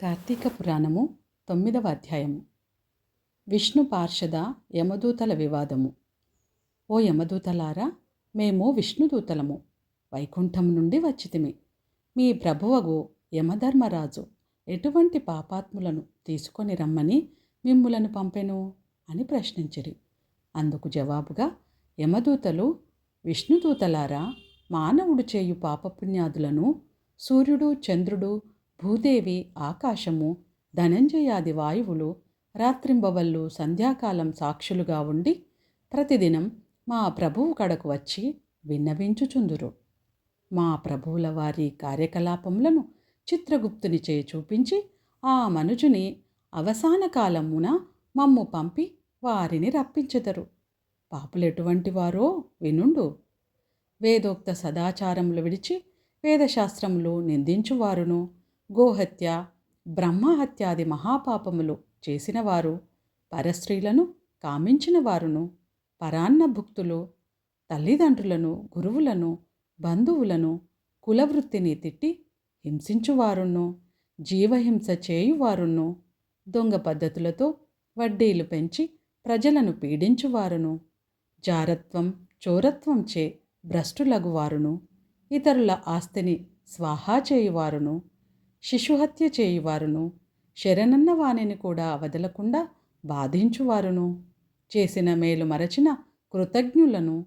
కార్తీక పురాణము తొమ్మిదవ అధ్యాయము. విష్ణు పార్షద యమదూతల వివాదము. ఓ యమదూతలారా మేము విష్ణుదూతలము. వైకుంఠం నుండి వచ్చితిమి. మీ ప్రభువగు యమధర్మరాజు ఎటువంటి పాపాత్ములను తీసుకొని రమ్మని మిమ్ములను పంపెను? అని ప్రశ్నించిరి. అందుకు జవాబుగా యమదూతలు విష్ణుదూతలారా మానవుడు చేయు పాపపుణ్యాదులను సూర్యుడు చంద్రుడు భూదేవి ఆకాశము ధనంజయాది వాయువులు రాత్రింబవళ్ళు సంధ్యాకాలం సాక్షులుగా ఉండి ప్రతిదినం మా ప్రభువు కడకు వచ్చి విన్నవించుచుందురు. మా ప్రభువుల వారి కార్యకలాపములను చిత్రగుప్తుని చే చూపించి ఆ మనుజుని అవసాన కాలమున మమ్ము పంపి వారిని రప్పించెదరు. పాపులెటువంటి వారో వినుండు. వేదోక్త సదాచారములు విడిచి వేదశాస్త్రములు నిందించువారును. గోహత్య బ్రహ్మహత్యాది మహాపాపములు చేసినవారు పరస్త్రీలను కామించిన వారును పరాన్న భుక్తులు తల్లిదండ్రులను గురువులను బంధువులను కులవృత్తిని తిట్టి హింసించువారును జీవహింస చేయువారును దొంగ పద్ధతులతో వడ్డీలు పెంచి ప్రజలను పీడించువారును జారత్వం చోరత్వం చే భ్రష్టులగువారును ఇతరుల ఆస్తిని స్వాహా చేయువారును శిశుహత్య చేయువారును శరణన్న వాణిని కూడా వదలకుండా బాధించువారును. చేసిన మేలు మరచిన కృతజ్ఞులను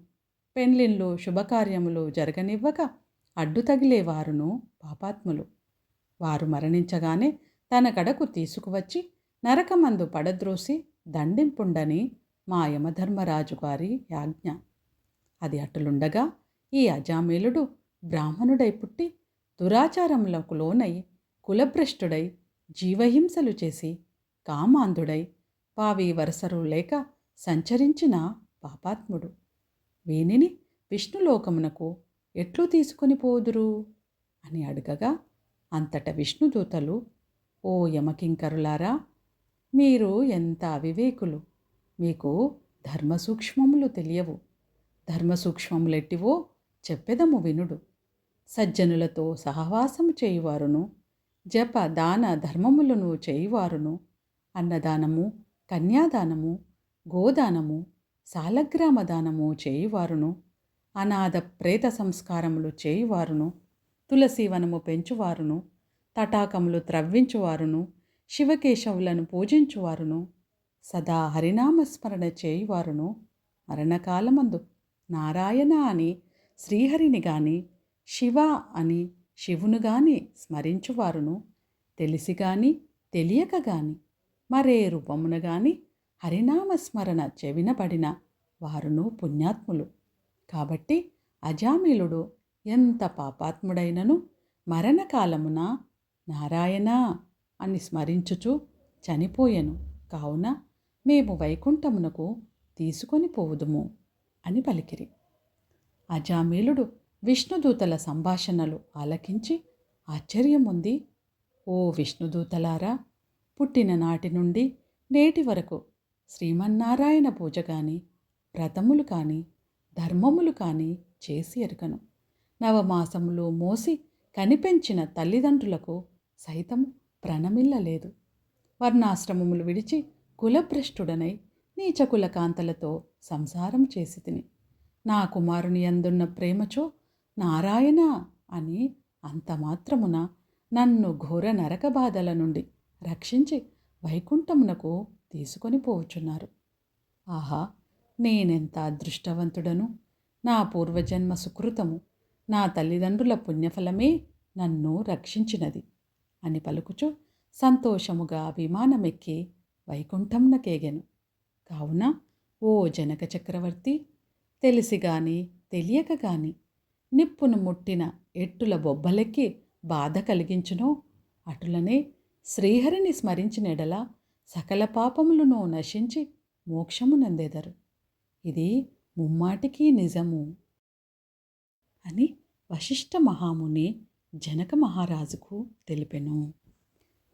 పెండ్లిన్లు శుభకార్యములు జరగనివ్వక అడ్డు తగిలేవారును పాపాత్ములు. వారు మరణించగానే తన కడకు తీసుకువచ్చి నరకమందు పడద్రోసి దండింపుండని మా యమధర్మరాజు గారి యాజ్ఞ. అది అటులుండగా ఈ అజామేలుడు బ్రాహ్మణుడై పుట్టి దురాచారములకు లోనై కులభ్రష్టుడై జీవహింసలు చేసి కామాంధుడై పావి వరసరు లేక సంచరించిన పాపాత్ముడు. వీనిని విష్ణులోకమునకు ఎట్లు తీసుకొని పోదురు? అని అడగగా అంతట విష్ణుదూతలు ఓ యమకింకరులారా మీరు ఎంత అవివేకులు! మీకు ధర్మసూక్ష్మములు తెలియవు. ధర్మసూక్ష్మములెట్టివో చెప్పెదము వినుడు. సజ్జనులతో సహవాసము చేయువారును జప దాన ధర్మములను చేయువారును. అన్నదానము కన్యాదానము గోదానము సాలగ్రామ దానము చేయువారును. అనాథ ప్రేత సంస్కారములు చేయువారును. తులసీవనము పెంచువారును. తటాకములు త్రవ్వించువారును. శివకేశవులను పూజించువారును. సదా హరినామస్మరణ చేయువారును. మరణకాలమందు నారాయణ అని శ్రీహరిని గాని శివ అని శివును గాని స్మరించువారును. తెలిసి గాని తెలియక గాని మరే రూపమున గాని హరినామస్మరణ చెవినబడిన వారును పుణ్యాత్ములు. కాబట్టి అజామిలుడు ఎంత పాపాత్ముడైనను మరణకాలమున నారాయణ అని స్మరించుచు చనిపోయెను. కావున మేము వైకుంఠమునకు తీసుకొని పోవుదుము అని పలికిరి. అజామీలుడు విష్ణుదూతల సంభాషణలు ఆలకించి ఆశ్చర్యముంది ఓ విష్ణుదూతలారా పుట్టిన నాటి నుండి నేటి వరకు శ్రీమన్నారాయణ పూజ కానీ వ్రతములు కానీ ధర్మములు కానీ చేసి ఎరుకను నవమాసములు మోసి కనిపెంచిన తల్లిదండ్రులకు సైతం ప్రణమిల్లలేదు. వర్ణాశ్రమములు విడిచి కులభ్రష్టుడనై నీచకుల కాంతలతో సంసారం చేసి తిని. నా కుమారుని అందున్న ప్రేమచో నారాయణ అని అంత మాత్రమున నన్ను ఘోర నరక బాధల నుండి రక్షించి వైకుంఠమునకు తీసుకొని పోవచ్చున్నారు. ఆహా నేనెంత అదృష్టవంతుడను? నా పూర్వజన్మ సుకృతము నా తల్లిదండ్రుల పుణ్యఫలమే నన్ను రక్షించినది అని పలుకుచు సంతోషముగా విమానమెక్కి వైకుంఠంనకేగెను కావున ఓ జనక చక్రవర్తి తెలిసి గాని తెలియక గాని నిప్పును ముట్టిన ఎట్టుల బొబ్బలకి బాధ కలిగించునో. అటులనే శ్రీహరిని స్మరించినెడల సకల పాపములను నశించి మోక్షము నందెదరు. ఇది ముమ్మాటికి నిజము అని వశిష్ఠ మహాముని జనక మహారాజుకు తెలిపెను.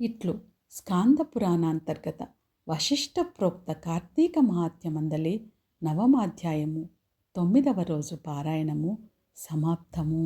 ఇట్లు స్కాంద పురాణాంతర్గత వశిష్ఠ ప్రోక్త కార్తీక మహాత్యమందలి నవమాధ్యాయము తొమ్మిదవ రోజు పారాయణము సమాప్తము